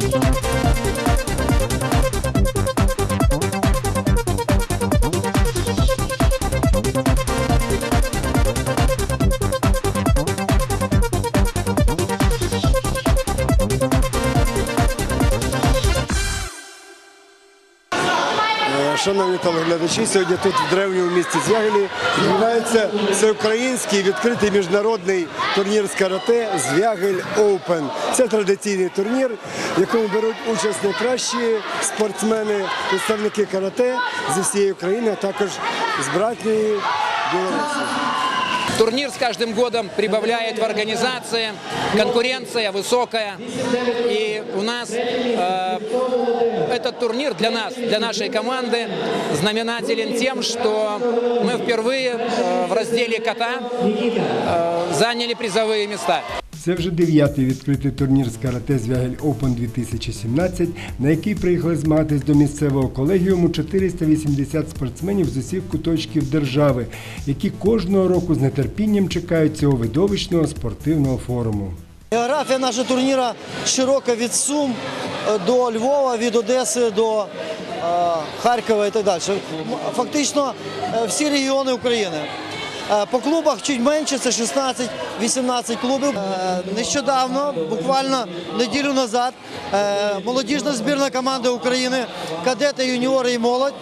Е, телеглядачі, сьогодні тут в древньому місті Звягелі відбувається всеукраїнський відкритий міжнародний турнір з карате Звягель Оупен. Це традиційний турнір, в якому беруть участь найкращі спортсмени, представники карате зі всієї України, а також з братньої Білорусі. Турнир с каждым годом прибавляет в организации, конкуренция высокая. И у нас э, этот турнир для нас, для нашей команды, знаменателен тем, что мы впервые э, в разделе кота э, заняли призовые места. Це вже дев'ятий відкритий турнір з карате Звягель Open 2017, на який приїхали змагатись до місцевого колегіуму 480 спортсменів з усіх куточків держави, які кожного року з нетерпінням чекають цього видовищного спортивного форуму. Географія нашого турніру широка від Сум е, до Львова, від Одеси до е, Харкова і так далі. Фактично е, всі регіони України. По клубах чуть менше, це 16-18 клубів. Нещодавно, буквально неділю назад, молодіжна збірна команди України, кадети, юніори і молодь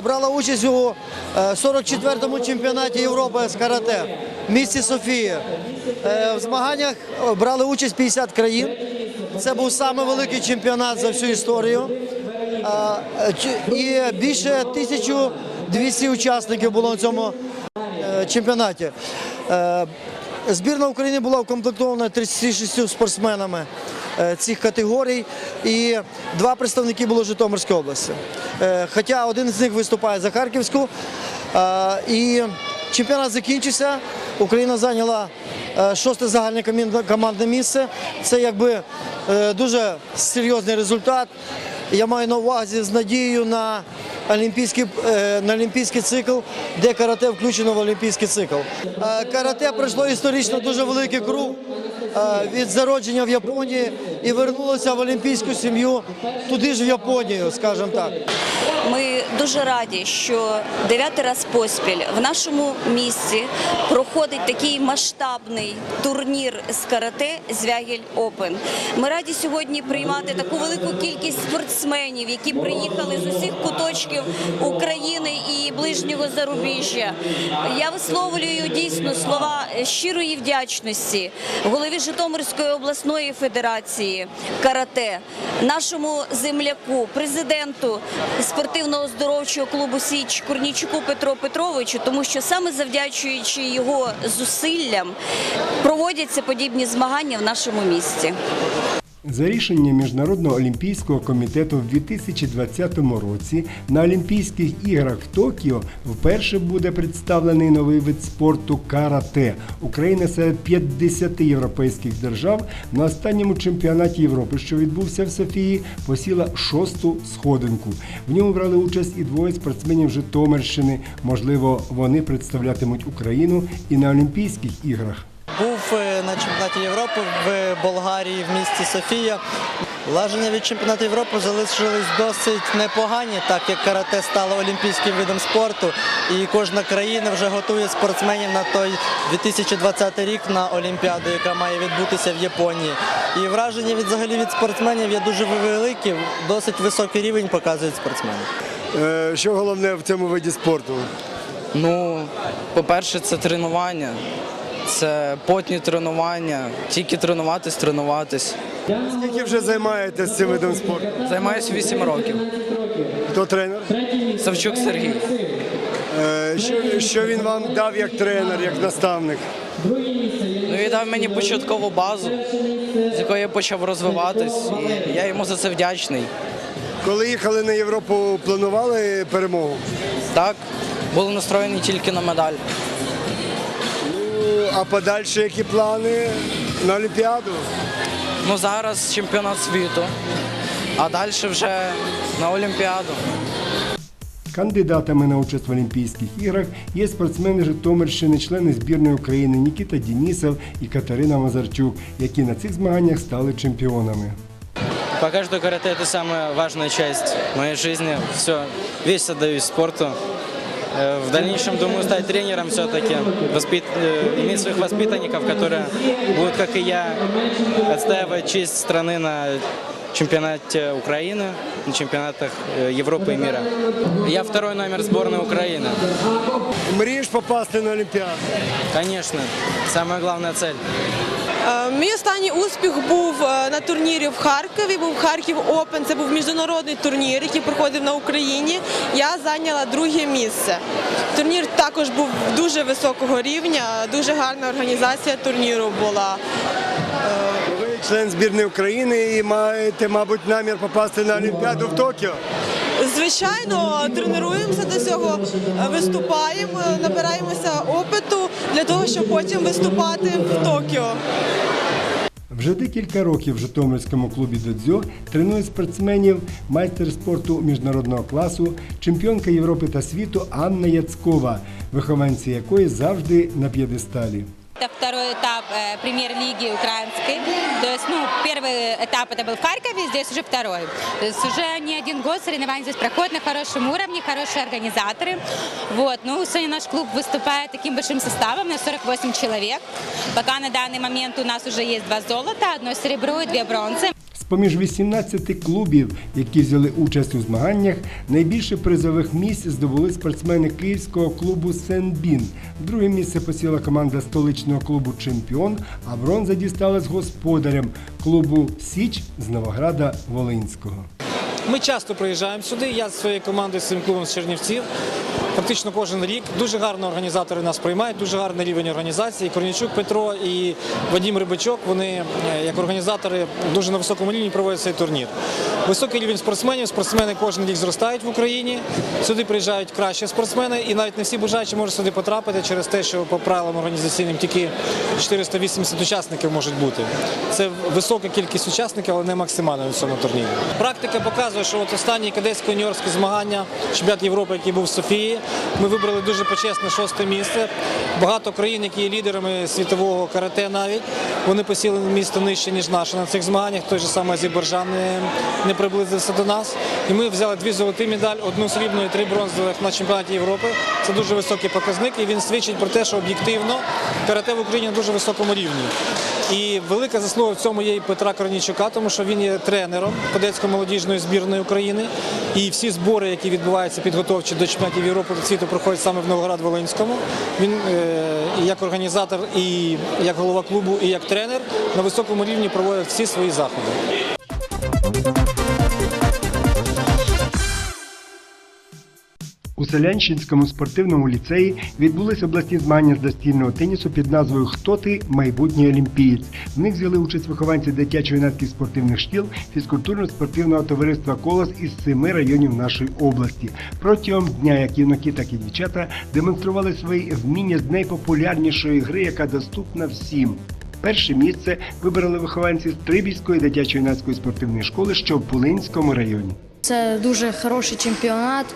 брала участь у е, 44-му чемпіонаті Європи з карате місті Софія. Е, В змаганнях брали участь 50 країн. Це був самий великий чемпіонат за всю історію. Е, І більше 1200 учасників було на цьому е, чемпіонаті. Збірна України була укомплектована 36 спортсменами цих категорій, і два представники було Житомирської області. Хоча один з них виступає за Харківську. І чемпіонат закінчився. Україна зайняла е, шосте загальне командне місце. Це якби е, дуже серйозний результат. Я маю на увазі з надією на олімпійський, е, на олімпійський цикл, де карате включено в олімпійський цикл. Карате пройшло історично дуже великий круг від зародження в Японії і вернулося в олімпійську сім'ю туди ж в Японію, скажімо так. Ми дуже раді, що дев'ятий раз поспіль в нашому місті проходить такий масштабний турнір з карате Звягель Опен. Ми раді сьогодні приймати таку велику кількість спортсменів, які приїхали з усіх куточків України і ближнього зарубіжжя. Я висловлюю дійсно слова щирої вдячності голові Житомирської обласної федерації карате, нашому земляку, президенту спортивного оздоровчого клубу Січ Корнічуку Петро Петровичу, тому що саме завдячуючи його зусиллям проводяться подібні змагання в нашому місті. За рішенням Міжнародного олімпійського комітету в 2020 році на Олімпійських іграх в Токіо вперше буде представлений новий вид спорту карате. Україна серед 50 європейських держав на останньому чемпіонаті Європи, що відбувся в Софії, посіла шосту сходинку. В ньому брали участь і двоє спортсменів Житомирщини. Можливо, вони представлятимуть Україну і на Олімпійських іграх. Був е, на чемпіонаті Європи в Болгарії в місті Софія. Враження від чемпіонату Європи залишились досить непогані, так як карате стало олімпійським видом спорту, і кожна країна вже готує спортсменів на той 2020 рік на Олімпіаду, яка має відбутися в Японії. І враження від взагалі від спортсменів є дуже великі, досить високий рівень показують спортсмени. Е, Що головне в цьому виді спорту? Ну, по-перше, це тренування, це потні тренування, тільки тренуватись, тренуватись. Скільки вже займаєтесь цим видом спорту? Займаюся 8 років. Хто тренер? Савчук Сергій. Е, Що, що він вам дав як тренер, як наставник? Ну і дав мені початкову базу, з якої я почав розвиватись, і я йому за це вдячний. Коли їхали на Європу, планували перемогу? Так, були настроєні тільки на медаль. А подальше які плани на Олімпіаду? Ну зараз чемпіонат світу, а далі вже на Олімпіаду. Кандидатами на участь в Олімпійських іграх є спортсмени Житомирщини, члени збірної України Нікіта Дінісов і Катерина Мазарчук, які на цих змаганнях стали чемпіонами. Пока что карате это самая важная часть моей жизни. Все, весь отдаюсь спорту. Э, В дальнейшем думаю стать тренером все-таки, воспит... э, иметь своих воспитанников, которые будут, как и я, отстаивать честь страны на чемпионате Украины, на чемпионатах э, Европы и мира. Я второй номер сборной Украины. Мрієш попасти на Олімпіаду? Конечно, самая главная цель. Е, Мій останній успіх був е, на турнірі в Харкові. Був Харків Опен. Це був міжнародний турнір, який проходив на Україні. Я зайняла друге місце. Турнір також був дуже високого рівня, дуже гарна організація турніру була. Ви член збірної України і маєте, мабуть, намір попасти на Олімпіаду в Токіо. Звичайно, тренуємося до цього, виступаємо, набираємося опиту для того, щоб потім виступати в Токіо. Вже декілька років в Житомирському клубі Додзьо тренує спортсменів майстер спорту міжнародного класу, чемпіонка Європи та світу Анна Яцкова, вихованці якої завжди на п'єдесталі. Это второй этап э, премьер-лиги украинской. То есть, ну, первый этап это был в Харькове, здесь уже второй. То есть уже не один год соревнования здесь проходят на хорошем уровне, хорошие организаторы. Вот, ну, сегодня наш клуб выступает таким большим составом, на 48 человек. Пока на данный момент у нас уже есть два золота, одно серебро и две бронзы. З-поміж 18 клубів, які взяли участь у змаганнях, найбільше призових місць здобули спортсмени київського клубу Сен-Бін. Друге місце посіла команда столичного клубу Чемпіон, а бронза дісталась господарям клубу Січ з Новограда Волинського. Ми часто приїжджаємо сюди. Я зі своєю командою з цим клубом з Чернівців. Практично кожен рік дуже гарно організатори нас приймають, дуже гарний рівень організації. Корнічук Петро і Вадим Рибачок. Вони е, як організатори дуже на високому рівні проводять цей турнір. Високий рівень спортсменів. Спортсмени кожен рік зростають в Україні. Сюди приїжджають кращі спортсмени, і навіть не всі бажаючі можуть сюди потрапити через те, що по правилам організаційним тільки 480 учасників можуть бути. Це висока кількість учасників, але не максимальна на цьому турнірі. Практика показує, що от останні кадетсько-юніорські змагання, чемпіонат Європи, який був в Софії, ми вибрали дуже почесне шосте місце. Багато країн, які є лідерами світового карате навіть, вони посіли місто нижче, ніж наше на цих змаганнях. Той же самий Азербайджан не, не приблизився до нас. І ми взяли дві золоті медалі, одну срібну і три бронзових на чемпіонаті Європи. Це дуже високий показник, і він свідчить про те, що об'єктивно карате в Україні на дуже високому рівні. І велика заслуга в цьому є і Петра Корнійчука, тому що він є тренером кадетсько-молодіжної збірної України. І всі збори, які відбуваються підготовчі до чемпіонатів Європи світу, проходять саме в Новоград-Волинському. Він е, як організатор, і як голова клубу, і як тренер на високому рівні проводить всі свої заходи. Селянщинському спортивному ліцеї відбулись обласні змагання з настільного тенісу під назвою Хто ти майбутній олімпієць. В них взяли участь вихованці дитячо-юнацьких спортивних шкіл фізкультурно-спортивного товариства Колос із семи районів нашої області. Протягом дня як юнаки, так і дівчата демонстрували свої вміння з найпопулярнішої гри, яка доступна всім. Перше місце вибрали вихованці з Трибільської дитячо-юнацької спортивної школи, що в Пулинському районі. Це дуже хороший чемпіонат,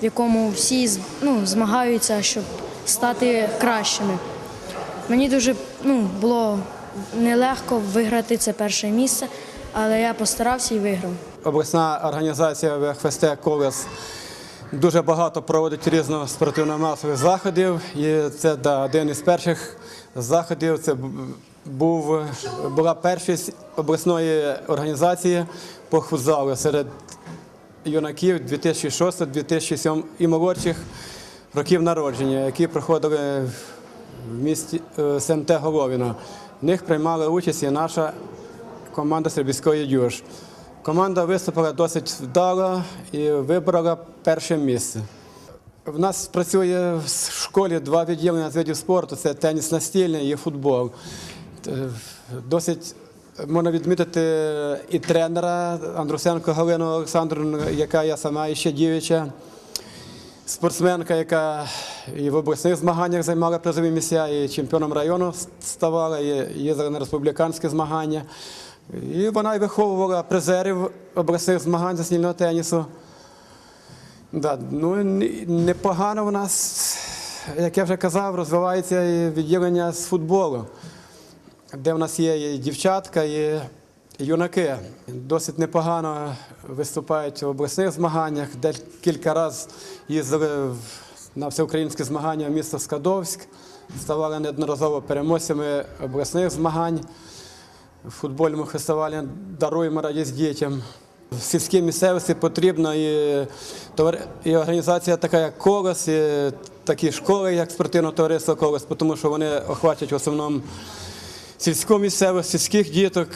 в якому всі ну, змагаються, щоб стати кращими. Мені дуже ну, було нелегко виграти це перше місце, але я постарався і виграв. обласна організація ВХФСТ «Колес» дуже багато проводить різних спортивно-масових заходів. І це да, один із перших заходів. Це був, була першість обласної організації по футзалу серед юнаків 2006-2007 і молодших років народження, які проходили в місті е, СМТ Головіно. В них приймала участь і наша команда Сербійської Дюж. Команда виступила досить вдало і вибрала перше місце. В нас працює в школі два відділення з видів спорту: це теніс настільний і футбол. Е, Досить можна відмітити і тренера Андрусенко Галину Олександрівну, яка я сама ще дівча спортсменка, яка і в обласних змаганнях займала призові місця, і чемпіоном району ставала, і їздила на республіканські змагання. І вона і виховувала призерів обласних змагань з настільного тенісу. Да, ну, непогано в нас, як я вже казав, розвивається і відділення з футболу, де в нас є і дівчатка, і юнаки досить непогано виступають в обласних змаганнях. Декілька разів їздили на всеукраїнські змагання в місто Скадовськ, ставали неодноразово переможцями обласних змагань. В футбольному фестивалі даруємо радість дітям. В сільській місцевості потрібна і, і організація така, як Колос, і такі школи, як спортивне товариство Колос, тому що вони охватять в основному сільську місцевість, сільських діток,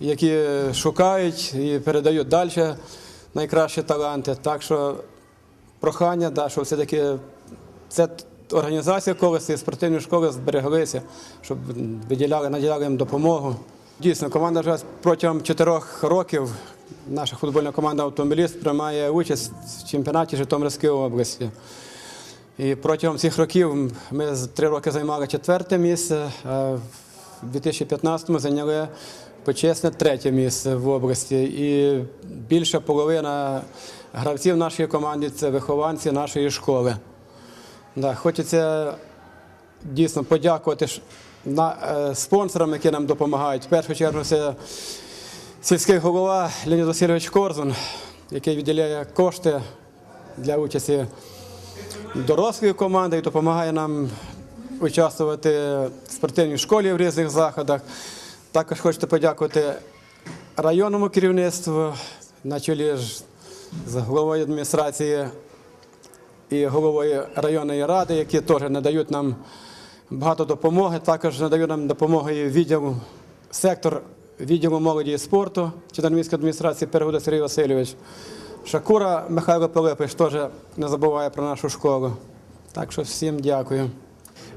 які шукають і передають далі найкращі таланти. Так що прохання, да, що все-таки це організація колеса і спортивні школи збереглися, щоб виділяли, наділяли їм допомогу. Дійсно, команда вже протягом чотирьох років, наша футбольна команда Автомобіліст приймає участь в чемпіонаті Житомирської області. І протягом цих років ми три роки займали четверте місце, в 2015-му зайняли почесне третє місце в області. І більша половина гравців нашої команди це вихованці нашої школи. Да, хочеться дійсно подякувати на, е, спонсорам, які нам допомагають. В першу чергу це сільський голова Леонід Васильович Корзун, який виділяє кошти для участі дорослої команди і допомагає нам участвувати в спортивній школі в різних заходах. Також хочете подякувати районному керівництву на чолі з головою адміністрації і головою районної ради, які теж надають нам багато допомоги. Також надають нам допомогу і відділу, сектор відділу молоді і спорту Чорноміської адміністрації Перегуда Сергій Васильович. Шакура Михайло Пилипович теж не забуває про нашу школу. Так що всім дякую.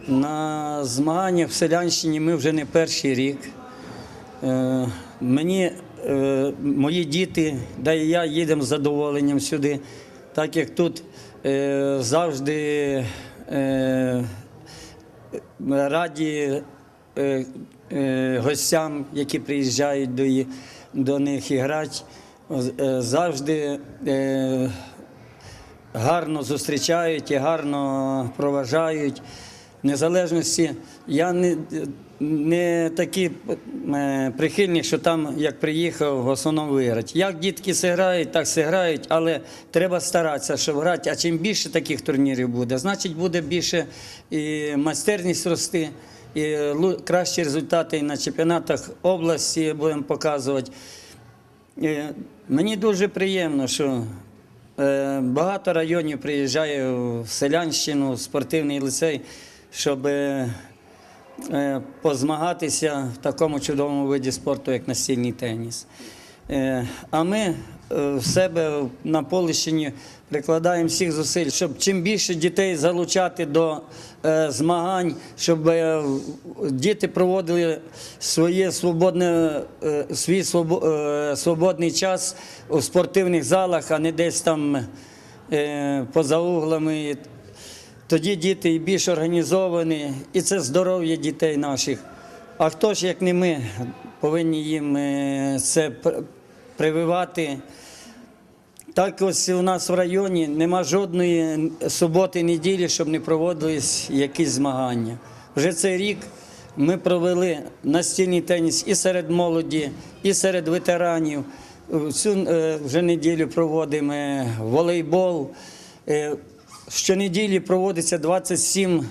На змаганнях в Селянщині ми вже не перший рік. Е, Мені е, мої діти, да і я їдемо з задоволенням сюди, так як тут е, завжди раді гостям, які приїжджають до, до них і грати, завжди гарно зустрічають і гарно проважають. Незалежності я не, не такий е, прихильник, що там, як приїхав, в основному виграти. Як дітки зіграють, так зіграють, але треба старатися, щоб грати. А чим більше таких турнірів буде, значить буде більше і майстерність рости, і кращі результати і на чемпіонатах області будемо показувати. Е, Мені дуже приємно, що е, багато районів приїжджає в Селянщину, в спортивний ліцей, щоб е, позмагатися в такому чудовому виді спорту, як настільний теніс. Е, А ми е, в себе на Полищині прикладаємо всіх зусиль, щоб чим більше дітей залучати до змагань, щоб діти проводили своє свободне, свій свободний час у спортивних залах, а не десь там поза углами. Тоді діти і більш організовані, і це здоров'я дітей наших. А хто ж, як не ми, повинні їм е, це прививати. Так ось у нас в районі нема жодної суботи, неділі, щоб не проводились якісь змагання. Вже цей рік ми провели настільний теніс і серед молоді, і серед ветеранів. Цю е, вже неділю проводимо е, волейбол. Щонеділі проводиться 27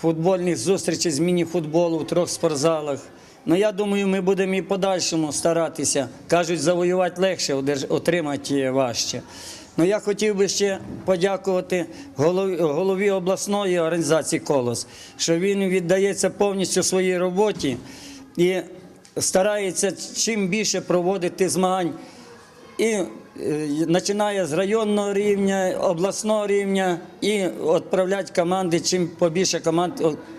футбольних зустрічей з міні-футболу в трьох спортзалах. Ну я думаю, ми будемо і подальшому старатися. Кажуть, завоювати легше, отримати важче. Ну я хотів би ще подякувати голові, обласної організації Колос, що він віддається повністю своїй роботі і старається чим більше проводити змагань і починає з районного рівня, обласного рівня і відправляти команди, чим побільше команд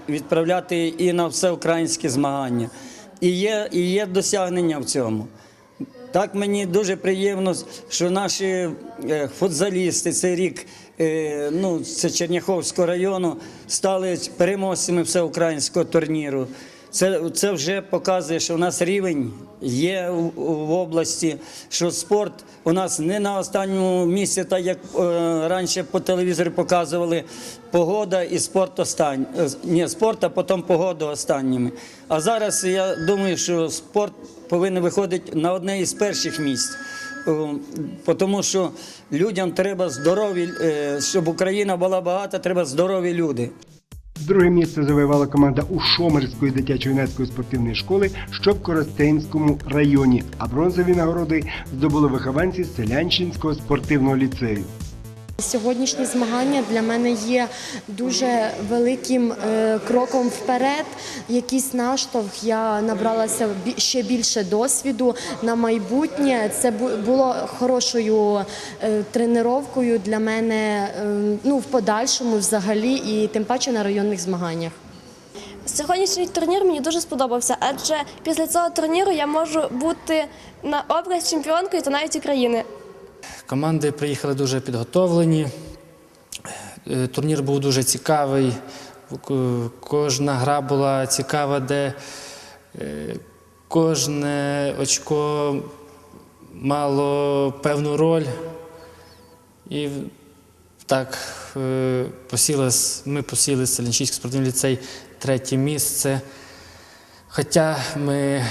відправляти і на всеукраїнські змагання. І є, і є досягнення в цьому. Так мені дуже приємно, що наші е, футзалісти цей рік, е, ну це Черняховського району, стали переможцями всеукраїнського турніру. Це, це вже показує, що у нас рівень є в, в області, що спорт у нас не на останньому місці, так як е, раніше по телевізору показували погода і спорт остань... е, Ні, спорт, а потім погода останніми. А зараз я думаю, що спорт повинні виходити на одне із перших місць. О, Тому що людям треба здорові, е, щоб Україна була багата, треба здорові люди. Друге місце завоювала команда Ушомерської дитячо-юнацької спортивної школи, що в Коростенському районі, а бронзові нагороди здобули вихованці Селянчинського спортивного ліцею. Сьогоднішні змагання для мене є дуже великим е, кроком вперед. Якийсь наштовх. Я набралася ще більше досвіду на майбутнє. Це бу- було хорошою е, тренувкою для мене е, ну, в подальшому взагалі, і тим паче на районних змаганнях. Сьогоднішній турнір мені дуже сподобався, адже після цього турніру я можу бути на образ чемпіонкою та навіть України. Команди приїхали дуже підготовлені. Е, Турнір був дуже цікавий. Кожна гра була цікава, де е, кожне очко мало певну роль. І так е, посіли, ми посіли Селянчиський спортивний ліцей третє місце. Хоча ми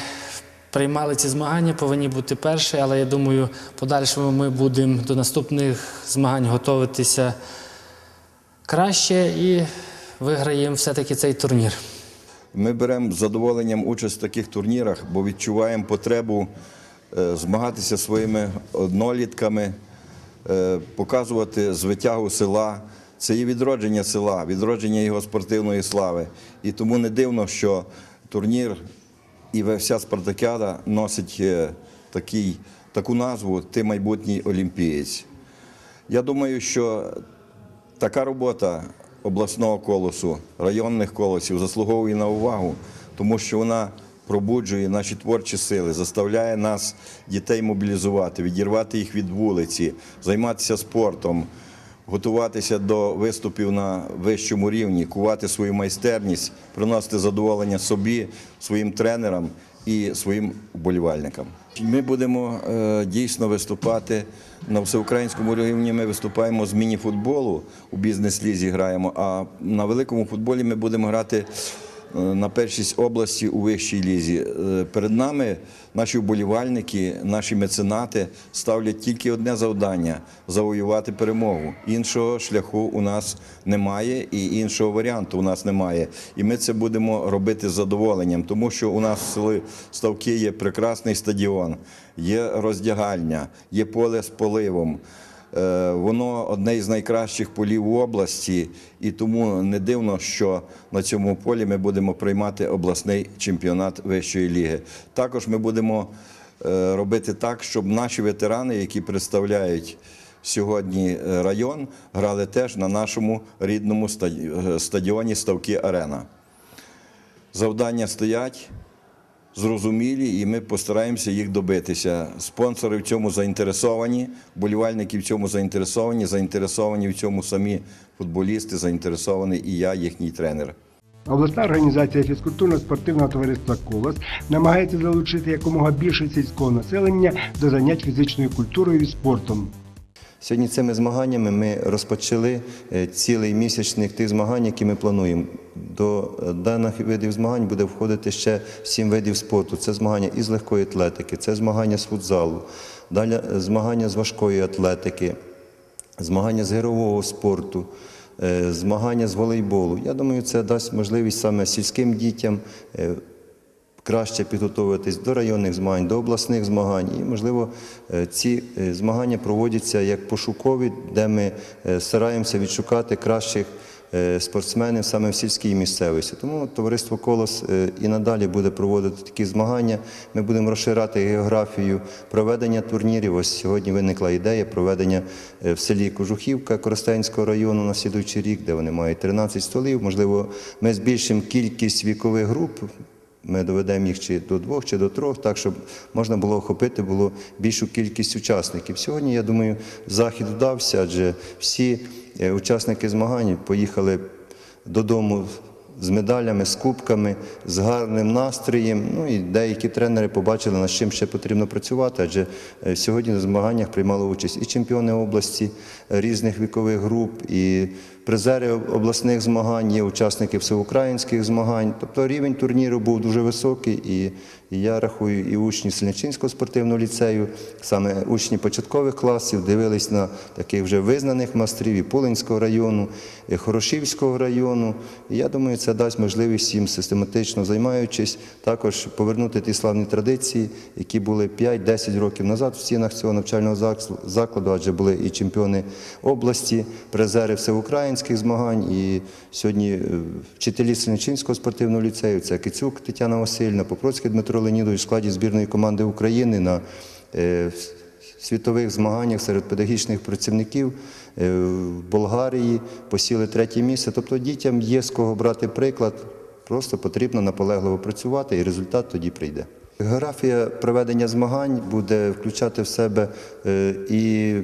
приймали ці змагання, повинні бути перші, але я думаю, подальшому ми будемо до наступних змагань готуватися краще і виграємо все-таки цей турнір. Ми беремо з задоволенням участь в таких турнірах, бо відчуваємо потребу е, змагатися своїми однолітками, е, показувати звитягу села. Це є відродження села, відродження його спортивної слави. І тому не дивно, що турнір і вся спартакіада носить е, такий, таку назву Ти майбутній олімпієць. Я думаю, що така робота обласного колосу, районних колосів заслуговує на увагу, тому що вона пробуджує наші творчі сили, заставляє нас, дітей, мобілізувати, відірвати їх від вулиці, займатися спортом, готуватися до виступів на вищому рівні, кувати свою майстерність, приносити задоволення собі, своїм тренерам і своїм вболівальникам. Ми будемо е, дійсно виступати на всеукраїнському рівні. Ми виступаємо з міні-футболу у бізнес-лізі граємо. А на великому футболі ми будемо грати на першість області у вищій лізі. Е, Перед нами наші вболівальники, наші меценати ставлять тільки одне завдання завоювати перемогу. Іншого шляху у нас немає і іншого варіанту у нас немає. І ми це будемо робити з задоволенням, тому що у нас в селі Ставки є прекрасний стадіон, є роздягальня, є поле з поливом. Е, Воно одне із найкращих полів в області, і тому не дивно, що на цьому полі ми будемо приймати обласний чемпіонат вищої ліги. Також ми будемо е, робити так, щоб наші ветерани, які представляють сьогодні е, район, грали теж на нашому рідному стаді- стадіоні Ставки Арена. Завдання стоять зрозумілі, і ми постараємося їх добитися. Спонсори в цьому заінтересовані, болівальники в цьому заінтересовані, заінтересовані в цьому самі футболісти, заінтересований і я, їхній тренер. Обласна організація фізкультурно-спортивного товариства Колос намагається залучити якомога більше сільського населення до занять фізичною культурою і спортом. Сьогодні цими змаганнями ми розпочали е, цілий місячник тих змагань, які ми плануємо. До даних видів змагань буде входити ще сім видів спорту. Це змагання із легкої атлетики, це змагання з футзалу, далі змагання з важкої атлетики, змагання з гирового спорту, е, змагання з волейболу. Я думаю, це дасть можливість саме сільським дітям е, краще підготуватись до районних змагань, до обласних змагань. І, можливо, е, ці змагання проводяться як пошукові, де ми стараємося відшукати кращих спортсменів саме в сільській місцевості. Тому товариство Колос е, і надалі буде проводити такі змагання. Ми будемо розширяти географію проведення турнірів. Ось сьогодні виникла ідея проведення е, в селі Кожухівка Коростенського району на слідуючий рік, де вони мають 13 столів. Можливо, ми збільшимо кількість вікових груп. Ми доведемо їх чи до двох, чи до трьох, так щоб можна було охопити було більшу кількість учасників. Сьогодні, я думаю, захід вдався, адже всі е, учасники змагань поїхали додому з медалями, з кубками, з гарним настроєм. Ну і деякі тренери побачили, над чим ще потрібно працювати, адже е, сьогодні на змаганнях приймали участь і чемпіони області різних вікових груп, і призери обласних змагань, є учасники всеукраїнських змагань. Тобто рівень турніру був дуже високий, і, я рахую, і учні Селянчинського спортивного ліцею, саме учні початкових класів, дивились на таких вже визнаних майстрів і Пулинського району, і Хорошівського району. І я думаю, це дасть можливість їм систематично займаючись, також повернути ті славні традиції, які були 5-10 років назад в стінах цього навчального закладу, адже були і чемпіони області, призери всеукраїнських змагань. І сьогодні е, вчителі Селянчинського спортивного ліцею, це Кицюк Тетяна Васильівна, Попроцький Дмитро Леонідович в складі збірної команди України на е, світових змаганнях серед педагогічних працівників е, в Болгарії посіли третє місце. Тобто дітям є з кого брати приклад, просто потрібно наполегливо працювати, і результат тоді прийде. Географія проведення змагань буде включати в себе і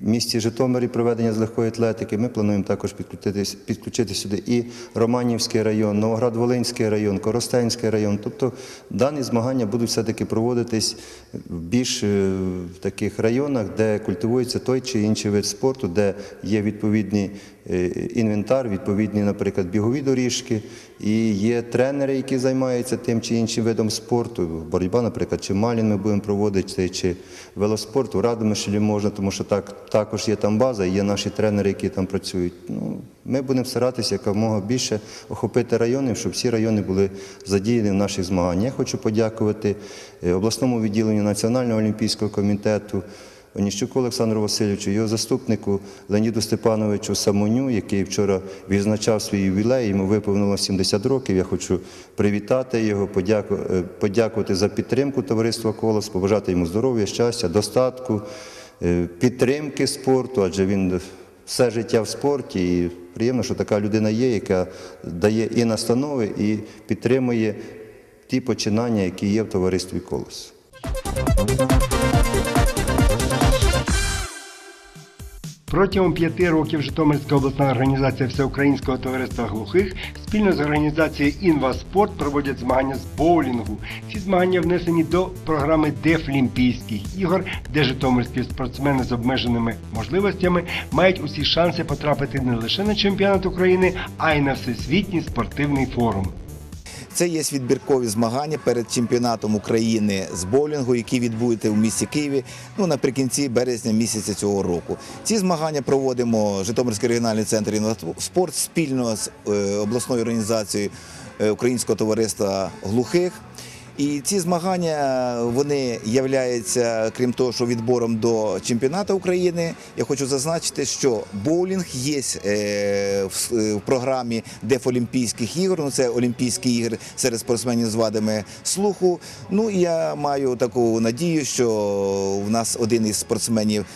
в місті Житомирі проведення з легкої атлетики. Ми плануємо також підключити, сюди і Романівський район, Новоград-Волинський район, Коростенський район. Тобто дані змагання будуть все-таки проводитись в більш е, таких районах, де культивується той чи інший вид спорту, де є відповідний е, інвентар, відповідні, наприклад, бігові доріжки, і є тренери, які займаються тим чи іншим видом спорту. Боротьба, наприклад, чи Малін ми будемо проводити, чи велоспорт у Радомишлі можна, тому що так, також є там база, є наші тренери, які там працюють. Ну, ми будемо старатися якомога більше охопити райони, щоб всі райони були задіяні в наших змаганнях. Я хочу подякувати е, обласному відділенню Національного олімпійського комітету. Оніщуку Олександру Васильовичу, його заступнику Леоніду Степановичу Самоню, який вчора відзначав свій ювілей, йому виповнило 70 років. Я хочу привітати його, е, подякувати за підтримку товариства Колос, побажати йому здоров'я, щастя, достатку, е, підтримки спорту, адже він все життя в спорті. І приємно, що така людина є, яка дає і настанови, і підтримує ті починання, які є в товаристві Колос. Протягом п'яти років Житомирська обласна організація Всеукраїнського товариства глухих спільно з організацією Інваспорт проводять змагання з боулінгу. Ці змагання внесені до програми Дефлімпійських ігор, де житомирські спортсмени з обмеженими можливостями мають усі шанси потрапити не лише на чемпіонат України, а й на всесвітній спортивний форум. Це є відбіркові змагання перед чемпіонатом України з боулінгу, які відбудете у місті Києві ну, наприкінці березня місяця цього року. Ці змагання проводимо Житомирський регіональний центр «Інваспорт» спільно з е, обласною організацією е, Українського товариства глухих. І ці змагання вони являються, крім того, що відбором до чемпіонату України. Я хочу зазначити, що боулінг є е, в, е, програмі Дефолімпійських ігор. Ну це Олімпійські ігри серед спортсменів з вадами слуху. Ну і я маю таку надію, що в нас один із спортсменів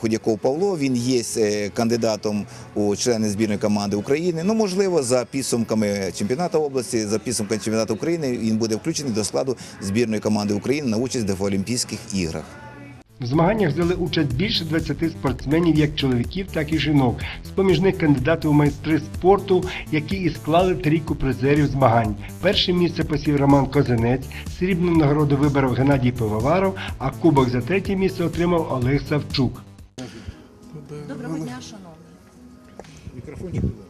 Худяков Павло. Він є е, кандидатом у члени збірної команди України. Ну можливо, за підсумками чемпіонату області, за підсумками чемпіонату України він буде включений до складу збірної команди України на участь в Олімпійських іграх. В змаганнях взяли участь більше 20 спортсменів, як чоловіків, так і жінок. З-поміж них кандидати у майстри спорту, які і склали трійку призерів змагань. Перше місце посів Роман Козинець, срібну нагороду виборов Геннадій Пивоваров, а кубок за третє місце отримав Олег Савчук. Доброго дня, шановні.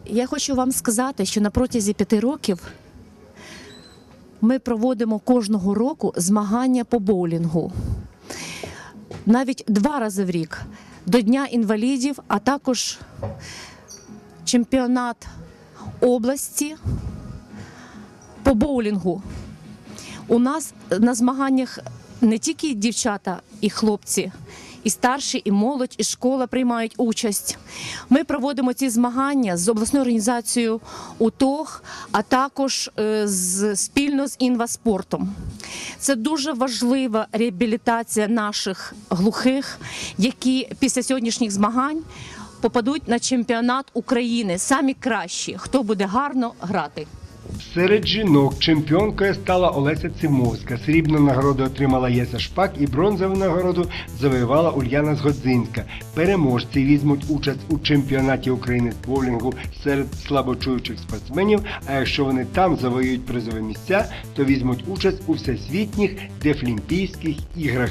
Я хочу вам сказати, що на протязі п'яти років ми проводимо кожного року змагання по боулінгу. Навіть два рази в рік до Дня інвалідів, а також чемпіонат області по боулінгу. У нас на змаганнях не тільки дівчата і хлопці, і старші, і молодь, і школа приймають участь. Ми проводимо ці змагання з обласною організацією УТОГ, а також е, з, спільно з інваспортом. Це дуже важлива реабілітація наших глухих, які після сьогоднішніх змагань попадуть на чемпіонат України. Самі кращі, хто буде гарно грати. Серед жінок чемпіонкою стала Олеся Цимовська. Срібну нагороду отримала Єся Шпак і бронзову нагороду завоювала Ульяна Згодзинська. Переможці візьмуть участь у чемпіонаті України з боулінгу серед слабочуючих спортсменів. А якщо вони там завоюють призові місця, то візьмуть участь у всесвітніх дефлімпійських іграх.